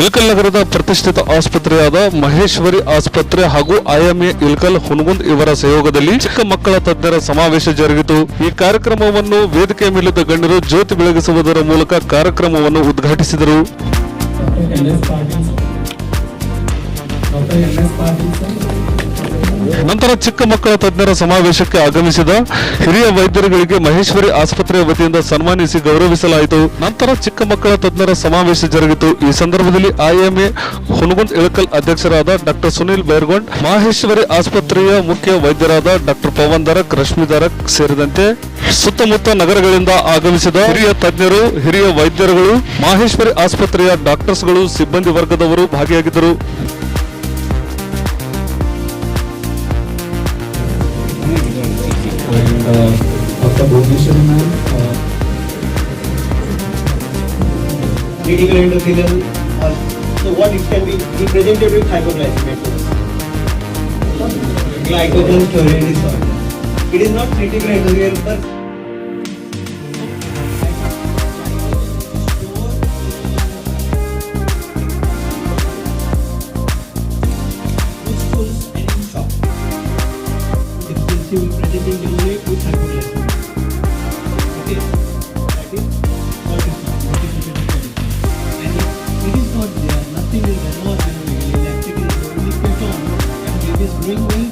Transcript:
ಇಳಕಲ್ ನಗರದ ಪ್ರತಿಷ್ಠಿತ ಆಸ್ಪತ್ರೆಯಾದ ಮಹೇಶ್ವರಿ ಆಸ್ಪತ್ರೆ ಹಾಗೂ ಐಎಂಎ ಇಳಕಲ್ ಹುನಗುಂದ್ ಇವರ ಸಹಯೋಗದಲ್ಲಿ ಚಿಕ್ಕ ಮಕ್ಕಳ ತಜ್ಞರ ಸಮಾವೇಶ ಜರುಗಿತು. ಈ ಕಾರ್ಯಕ್ರಮವನ್ನು ವೇದಿಕೆ ಮೇಲಿದ್ದ ಗಣ್ಯರು ಜ್ಯೋತಿ ಬೆಳಗಿಸುವುದರ ಮೂಲಕ ಕಾರ್ಯಕ್ರಮವನ್ನು ಉದ್ಘಾಟಿಸಿದರು. ನಂತರ ಚಿಕ್ಕ ಮಕ್ಕಳ ತಜ್ಞರ ಸಮಾವೇಶಕ್ಕೆ ಆಗಮಿಸಿದ ಹಿರಿಯ ವೈದ್ಯರುಗಳಿಗೆ ಮಹೇಶ್ವರಿ ಆಸ್ಪತ್ರೆಯ ವತಿಯಿಂದ ಸನ್ಮಾನಿಸಿ ಗೌರವಿಸಲಾಯಿತು. ನಂತರ ಚಿಕ್ಕ ಮಕ್ಕಳ ತಜ್ಞರ ಸಮಾವೇಶ ಜರುಗಿತು. ಈ ಸಂದರ್ಭದಲ್ಲಿ ಐಎಂಎ ಹುನಗುಂದ್ ಇಳಕಲ್ ಅಧ್ಯಕ್ಷರಾದ ಡಾಕ್ಟರ್ ಸುನಿಲ್ ಬೈರ್ಗೊಂಡ್, ಮಹೇಶ್ವರಿ ಆಸ್ಪತ್ರೆಯ ಮುಖ್ಯ ವೈದ್ಯರಾದ ಡಾಕ್ಟರ್ ಪವನ್ ದರಕ್, ರಶ್ಮಿ ದರಕ್ ಸೇರಿದಂತೆ ಸುತ್ತಮುತ್ತ ನಗರಗಳಿಂದ ಆಗಮಿಸಿದ ಹಿರಿಯ ತಜ್ಞರು, ಹಿರಿಯ ವೈದ್ಯರುಗಳು, ಮಹೇಶ್ವರಿ ಆಸ್ಪತ್ರೆಯ ಡಾಕ್ಟರ್ಸ್ಗಳು, ಸಿಬ್ಬಂದಿ ವರ್ಗದವರು ಭಾಗಿಯಾಗಿದ್ದರು. Ma'am, uh, critical endothelial or so what it can be be presented with hypoglycemia glycogen storage disorder it is not critical endothelial but presenting only with hypoglycemia. Typical